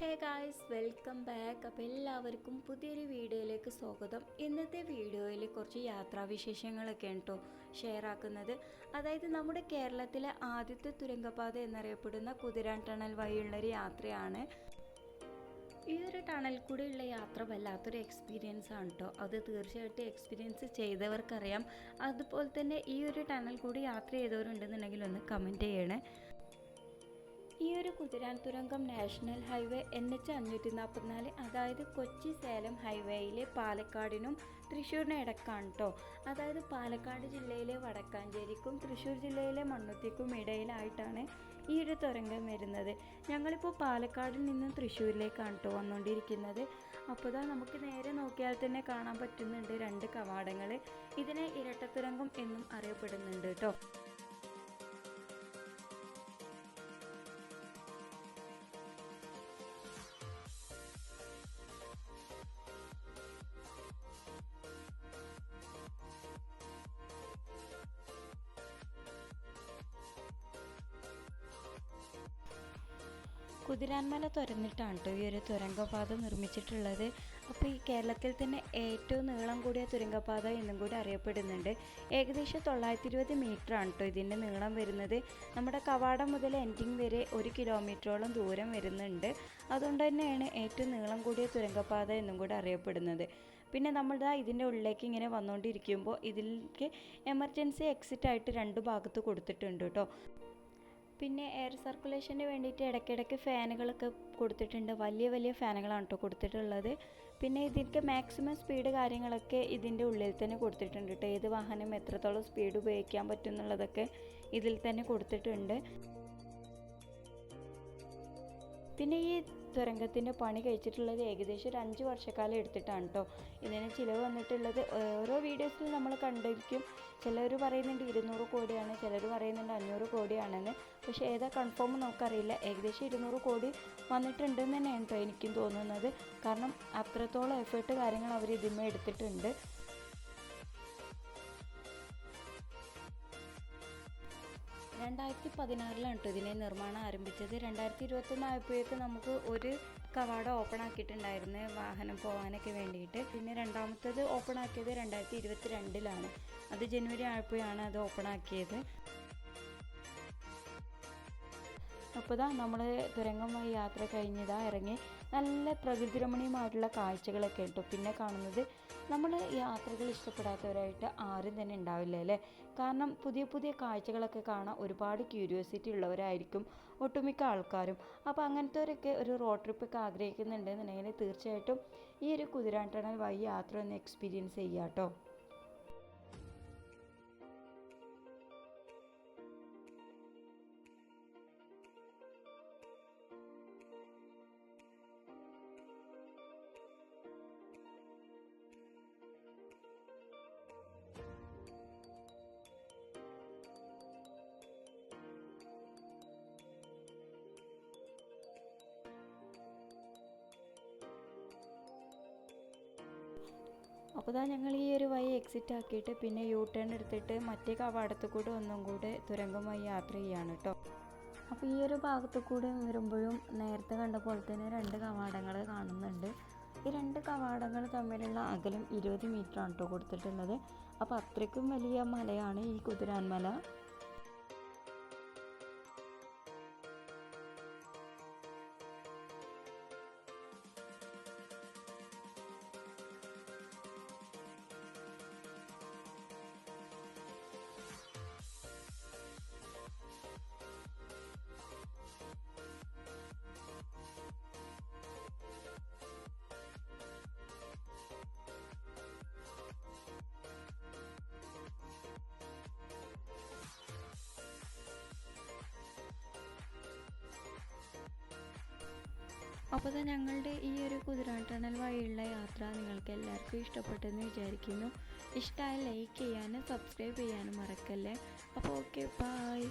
Hey guys welcome back. അപ്പോൾ എല്ലാവർക്കും പുതിയൊരു വീഡിയോയിലേക്ക് സ്വാഗതം. ഇന്നത്തെ വീഡിയോയിൽ കുറച്ച് യാത്രാവിശേഷങ്ങളൊക്കെ കേട്ടോ ഷെയർ ആക്കുന്നത്. അതായത് നമ്മുടെ കേരളത്തിലെ ആദ്യത്തെ തുരങ്കപാത എന്നറിയപ്പെടുന്ന കുതിരാൻ ടണൽ വഴിയുള്ളൊരു യാത്രയാണ്. ഈ ഒരു ടണൽ കൂടെയുള്ള യാത്ര വല്ലാത്തൊരു എക്സ്പീരിയൻസ് ആണ് കേട്ടോ അത് തീർച്ചയായിട്ടും എക്സ്പീരിയൻസ് ചെയ്തവർക്കറിയാം. അതുപോലെ തന്നെ ഈ ഒരു ടണൽ കൂടി യാത്ര ചെയ്തവരുണ്ടെന്നുണ്ടെങ്കിൽ ഒന്ന് കമന്റ് ചെയ്യണേ. കുതിരാൻ തുരങ്കം നാഷണൽ ഹൈവേ എൻ എച്ച് അഞ്ഞൂറ്റി നാൽപ്പത്തിനാല് അതായത് കൊച്ചി സേലം ഹൈവേയിലെ പാലക്കാടിനും തൃശ്ശൂരിനും ഇടക്കാണ് കേട്ടോ അതായത് പാലക്കാട് ജില്ലയിലെ വടക്കാഞ്ചേരിക്കും തൃശ്ശൂർ ജില്ലയിലെ മണ്ണുത്തിക്കും ഇടയിലായിട്ടാണ് ഈ ഒരു തുരങ്കം വരുന്നത്. ഞങ്ങളിപ്പോൾ പാലക്കാടിൽ നിന്നും തൃശ്ശൂരിലേക്കാണ് കേട്ടോ വന്നുകൊണ്ടിരിക്കുന്നത് അപ്പോൾ ഇതാ നമുക്ക് നേരെ നോക്കിയാൽ തന്നെ കാണാൻ പറ്റുന്നുണ്ട് രണ്ട് കവാടങ്ങൾ ഇതിനെ ഇരട്ടത്തുരങ്കം എന്നും അറിയപ്പെടുന്നുണ്ട് കേട്ടോ കുതിരാൻമല തുരന്നിട്ടാണ് കേട്ടോ ഈ ഒരു തുരങ്കപാത നിർമ്മിച്ചിട്ടുള്ളത്. അപ്പോൾ ഈ കേരളത്തിൽ തന്നെ ഏറ്റവും നീളം കൂടിയ തുരങ്കപാത എന്നും കൂടി അറിയപ്പെടുന്നുണ്ട്. ഏകദേശം തൊള്ളായിരത്തി ഇരുപത് മീറ്റർ ആണ് കേട്ടോ ഇതിന്റെ നീളം വരുന്നത്. നമ്മുടെ കവാടം മുതൽ എൻഡിങ് വരെ ഒരു കിലോമീറ്ററോളം ദൂരം വരുന്നുണ്ട്. അതുകൊണ്ട് തന്നെയാണ് ഏറ്റവും നീളം കൂടിയ തുരങ്കപാത എന്നും കൂടി അറിയപ്പെടുന്നത്. പിന്നെ നമ്മളിതാ ഇതിന്റെ ഉള്ളിലേക്ക് ഇങ്ങനെ വന്നുകൊണ്ടിരിക്കുമ്പോൾ ഇതിലേക്ക് എമർജൻസി എക്സിറ്റ് ആയിട്ട് രണ്ട് ഭാഗത്ത് കൊടുത്തിട്ടുണ്ട് കേട്ടോ പിന്നെ എയർ സർക്കുലേഷന് വേണ്ടിയിട്ട് ഇടയ്ക്കിടയ്ക്ക് ഫാനുകളൊക്കെ കൊടുത്തിട്ടുണ്ട്. വലിയ വലിയ ഫാനുകളാണ് കേട്ടോ കൊടുത്തിട്ടുള്ളത്. പിന്നെ ഇതിന്റെ മാക്സിമം സ്പീഡ് കാര്യങ്ങളൊക്കെ ഇതിന്റെ ഉള്ളിൽ തന്നെ കൊടുത്തിട്ടുണ്ട് കേട്ടോ ഏത് വാഹനം എത്രത്തോളം സ്പീഡ് ഉപയോഗിക്കാൻ പറ്റും എന്നുള്ളതൊക്കെ ഇതിൽ തന്നെ കൊടുത്തിട്ടുണ്ട്. പിന്നെ ഈ തുരങ്കത്തിന്റെ പണി കഴിച്ചിട്ടുള്ളത് ഏകദേശം ഒരു അഞ്ച് വർഷക്കാലം എടുത്തിട്ടാണ് കേട്ടോ ഇതിന് ചിലവ് വന്നിട്ടുള്ളത് ഓരോ വീഡിയോസിൽ നമ്മൾ കണ്ടിരിക്കും. ചിലർ പറയുന്നുണ്ട് ഇരുന്നൂറ് കോടിയാണ് ചിലർ പറയുന്നുണ്ട് അഞ്ഞൂറ് കോടിയാണെന്ന്. പക്ഷേ ഏതാ കൺഫേം നമുക്കറിയില്ല ഏകദേശം ഇരുന്നൂറ് കോടി വന്നിട്ടുണ്ടെന്ന് തന്നെയാണ് കേട്ടോ എനിക്കും തോന്നുന്നത്. കാരണം അത്രത്തോളം എഫേർട്ട് കാര്യങ്ങൾ അവർ ഇതിന്മേ എടുത്തിട്ടുണ്ട്. രണ്ടായിരത്തി പതിനാറിലാണ് കേട്ടോ ഇതിനെ നിർമ്മാണം ആരംഭിച്ചത്. രണ്ടായിരത്തി ഇരുപത്തൊന്ന് ആയപ്പോഴേക്ക് നമുക്ക് ഒരു കവാടം ഓപ്പൺ ആക്കിയിട്ടുണ്ടായിരുന്നു വാഹനം പോകാനൊക്കെ വേണ്ടിയിട്ട്. പിന്നെ രണ്ടാമത്തത് ഓപ്പൺ ആക്കിയത് രണ്ടായിരത്തി ഇരുപത്തി രണ്ടിലാണ് അത് ജനുവരി ആയപ്പോഴാണ് അത് ഓപ്പൺ ആക്കിയത്. അപ്പോൾ ഇതാ നമ്മൾ തുരങ്കം വഴി യാത്ര കഴിഞ്ഞതാ ഇറങ്ങി നല്ല പ്രകൃതി രമണീയമായിട്ടുള്ള കാഴ്ചകളൊക്കെ കേട്ടോ പിന്നെ കാണുന്നത് നമ്മൾ യാത്രകൾ ഇഷ്ടപ്പെടാത്തവരായിട്ട് ആരും തന്നെ ഉണ്ടാവില്ല അല്ലേ? കാരണം പുതിയ പുതിയ കാഴ്ചകളൊക്കെ കാണാൻ ഒരുപാട് ക്യൂരിയോസിറ്റി ഉള്ളവരായിരിക്കും ഒട്ടുമിക്ക ആൾക്കാരും. അപ്പോൾ അങ്ങനത്തെവരൊക്കെ ഒരു റോഡ് ട്രിപ്പൊക്കെ ആഗ്രഹിക്കുന്നുണ്ടെന്നുണ്ടെങ്കിൽ തീർച്ചയായിട്ടും ഈ ഒരു കുതിരാട്ടണൽ വഴി യാത്ര ഒന്ന് എക്സ്പീരിയൻസ് ചെയ്യാം കേട്ടോ അപ്പോൾ ഇതാ ഞങ്ങൾ ഈ ഒരു വഴി എക്സിറ്റ് ആക്കിയിട്ട് പിന്നെ യൂ ടേൺ എടുത്തിട്ട് മറ്റേ കവാടത്ത് കൂടെ ഒന്നും കൂടെ തുരങ്കം വഴി യാത്ര ചെയ്യാണ് കേട്ടോ അപ്പോൾ ഈ ഒരു ഭാഗത്ത് കൂടെ വരുമ്പോഴും നേരത്തെ കണ്ട പോലെ തന്നെ രണ്ട് കവാടങ്ങൾ കാണുന്നുണ്ട്. ഈ രണ്ട് കവാടങ്ങൾ തമ്മിലുള്ള അകലം ഇരുപത് മീറ്റർ ആണ് കേട്ടോ കൊടുത്തിട്ടുള്ളത്. അപ്പോൾ അത്രയ്ക്കും വലിയ മലയാണ് ഈ കുതിരാൻമല അപ്പോൾ തന്നെ ഞങ്ങളുടെ ഈ ഒരു കുതിരാട്ടണൽ വഴിയുള്ള യാത്ര നിങ്ങൾക്ക് എല്ലാവർക്കും ഇഷ്ടപ്പെട്ടെന്ന് വിചാരിക്കുന്നു. ഇഷ്ടമായ ലൈക്ക് ചെയ്യാനും സബ്സ്ക്രൈബ് ചെയ്യാനും മറക്കല്ലേ. അപ്പോൾ ഓക്കെ ബായ്